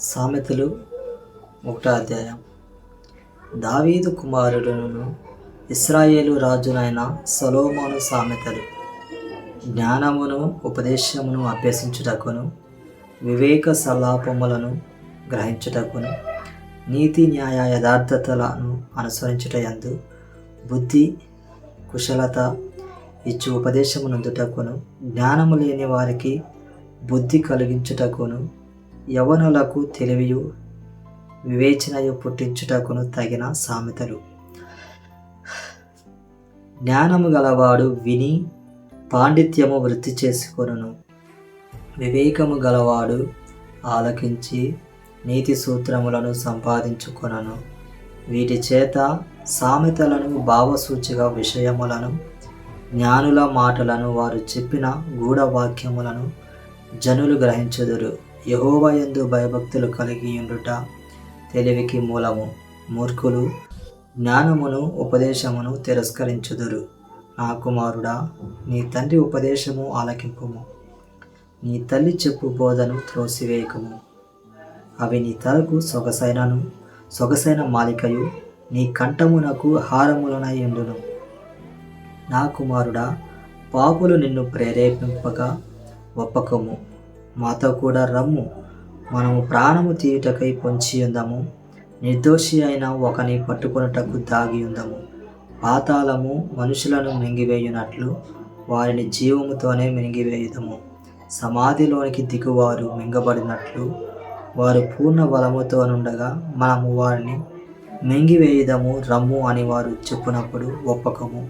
సామెతలు ఒకటో అధ్యాయం. దావీదు కుమారుడును ఇస్రాయేలు రాజునైన సొలోమోను సామెతలు. జ్ఞానమును ఉపదేశమును అభ్యసించుటకును వివేక సలాపములను గ్రహించుటకును నీతి న్యాయ యథార్థతలను అనుసరించుట యందు బుద్ధి కుశలత ఇచ్చు ఉపదేశమునందుటకును జ్ఞానము లేని వారికి బుద్ధి కలిగించుటకును యవనులకు తెలివియు వివేచనయు పుట్టించుటకును తగిన సామెతలు. జ్ఞానము గలవాడు విని పాండిత్యము వృత్తి చేసుకొనును. వివేకము గలవాడు ఆలకించి నీతి సూత్రములను సంపాదించుకొనను. వీటి చేత సామెతలను భావసూచిక విషయములను జ్ఞానుల మాటలను వారు చెప్పిన గూఢవాక్యములను జనులు గ్రహించుదురు. యహోవయందు భయభక్తులు కలిగి ఉండుట తెలివికి మూలము. మూర్ఖులు జ్ఞానమును ఉపదేశమును తిరస్కరించుదురు. నా కుమారుడా నీ తండ్రి ఉపదేశము ఆలకింపుము. నీ తల్లి చెప్పు బోధను త్రోసివేయకము. అవి నీ తలకు సొగసైనను సొగసైన మాలికయు నీ కంఠమునకు హారములనై ఉండును. నా కుమారుడా పాపులు నిన్ను ప్రేరేపింపగా ఒప్పకము. మాతో కూడా రమ్ము. మనము ప్రాణము తీయుటకై పొంచి ఉందము. నిర్దోషి అయిన ఒకని పట్టుకొనుటకు దాగి ఉందము. పాతాళము మనుషులను మింగివేయునట్లు వారిని జీవముతోనే మింగివేయుదము. సమాధిలోనికి దిగువారు మింగబడినట్లు వారు పూర్ణ బలముతో నుండగా మనము వారిని మింగివేయుదము రమ్ము అని వారు చెప్పినప్పుడు ఒప్పకము.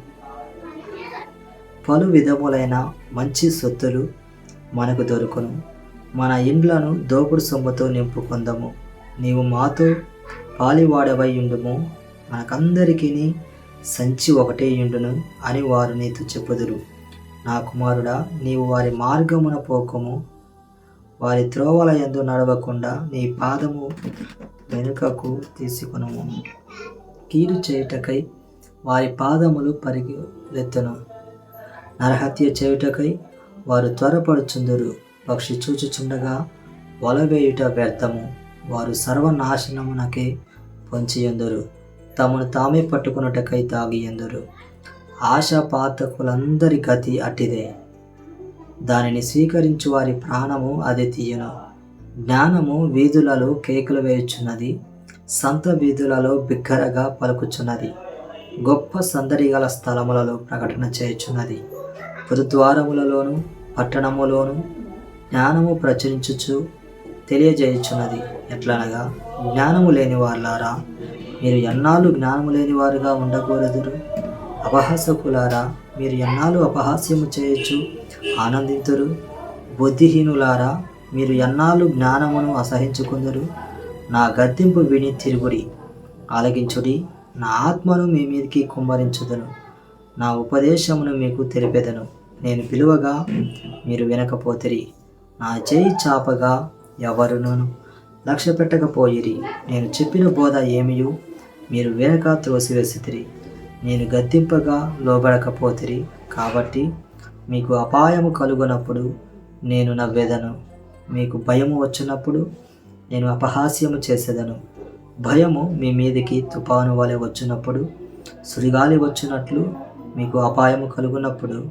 పలు విధములైన మంచి సొత్తులు మనకు దొరుకును. మన ఇండ్లను దోపుడు సొమ్ముతో నింపుకొందము. నీవు మాతో పాలివాడవై ఉండుము మనకందరికీ సంచి ఒకటే ఉండును అని వారు నీతో చెప్పుదురు. నా కుమారుడా నీవు వారి మార్గమున పోకము. వారి త్రోవల ఎందు నడవకుండా నీ పాదము వెనుకకు తీసుకునము. కీడు చేయుటకై వారి పాదములు పరిగెత్తను. నరహత్య చేయుటకై వారు త్వరపడుచుందురు. పక్షి చూచుచుండగా వలవేయుట వ్యర్థము. వారు సర్వనాశనమునకే పొంచియందురు తమను తామే పట్టుకున్నటకై తాగియందురు ఆశాపాతకులందరి గతి అట్టిదే దానిని స్వీకరించు వారి ప్రాణము అది తీయను. జ్ఞానము వీధులలో కేకులు వేయుచున్నది. సంత వీధులలో బిగ్గరగా పలుకుచున్నది. గొప్ప సందడి గల స్థలములలో ప్రకటన చేయుచున్నది. గురుద్వారములలోను పట్టణములోను జ్ఞానము ప్రచురించుచు తెలియజేయుచున్నది. ఎట్లనగా జ్ఞానము లేని వాళ్ళారా మీరు ఎన్నాళ్ళు జ్ఞానము లేని వారుగా ఉండకూడదురు అపహాసకులారా మీరు ఎన్నాళ్ళు అపహాస్యము చేయొచ్చు ఆనందితురు? బుద్ధిహీనులారా మీరు ఎన్నాళ్ళు జ్ఞానమును అసహించుకుందరు? నా గద్దింపు విని తిరుగుడి. ఆలగించుడి నా ఆత్మను మీ మీదకి కుమ్మరించుదను. నా ఉపదేశమును మీకు తెలిపెదను. నేను పిలువగా మీరు వినకపోతిరి. నా చేయి చాపగా ఎవరును లక్ష్య పెట్టకపోయిరి. నేను చెప్పిన బోధ ఏమియు? మీరు వినక త్రోసివేసిరి నేను గద్దింపగా లోబడకపోతిరి. కాబట్టి మీకు అపాయము కలుగునప్పుడు నేను నవ్వేదను. మీకు భయము వచ్చినప్పుడు నేను అపహాస్యము చేసేదను. భయము మీ మీదికి తుఫాను వలె వచ్చినప్పుడు సుడిగాలి వచ్చినట్లు మీకు అపాయము కలుగునప్పుడు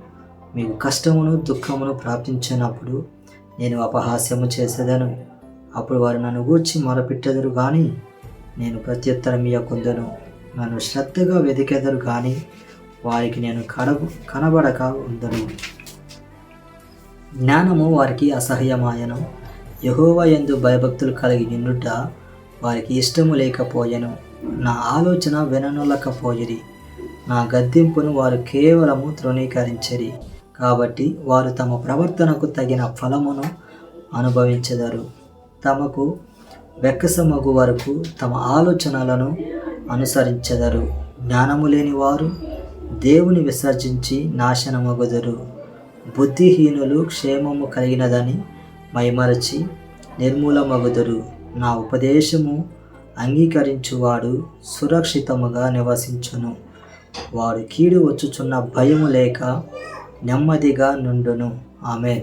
మీకు కష్టమును దుఃఖమును ప్రాప్తించినప్పుడు నేను అపహాస్యము చేసేదను. అప్పుడు వారు నన్ను గూర్చి మొరపెట్టెదరు కానీ నేను ప్రత్యుత్తరం ఇయ్యకుందను నన్ను శ్రద్ధగా వెతికెదరు కానీ వారికి నేను కడబ కనబడక ఉందను జ్ఞానము వారికి అసహ్యమాయను. యహోవ ఎందు భయభక్తులు కలిగి నిండుట వారికి ఇష్టము లేకపోయెను. నా ఆలోచన విననులకపోయిరి. నా గద్దింపును వారు కేవలము తృణీకరించరి. కాబట్టి వారు తమ ప్రవర్తనకు తగిన ఫలమును అనుభవించెదరు. తమకు వెక్కసమగు వరకు తమ ఆలోచనలను అనుసరించెదరు. జ్ఞానము లేని వారు దేవుని విసర్జించి నాశనమగుదరు. బుద్ధిహీనులు క్షేమము కలిగినదని మైమరచి నిర్మూలమగుదరు. నా ఉపదేశము అంగీకరించువాడు సురక్షితముగా నివసించును. వాడు కీడు వచ్చుచున్న భయము లేక నెమ్మదిగా నుండును. ఆమె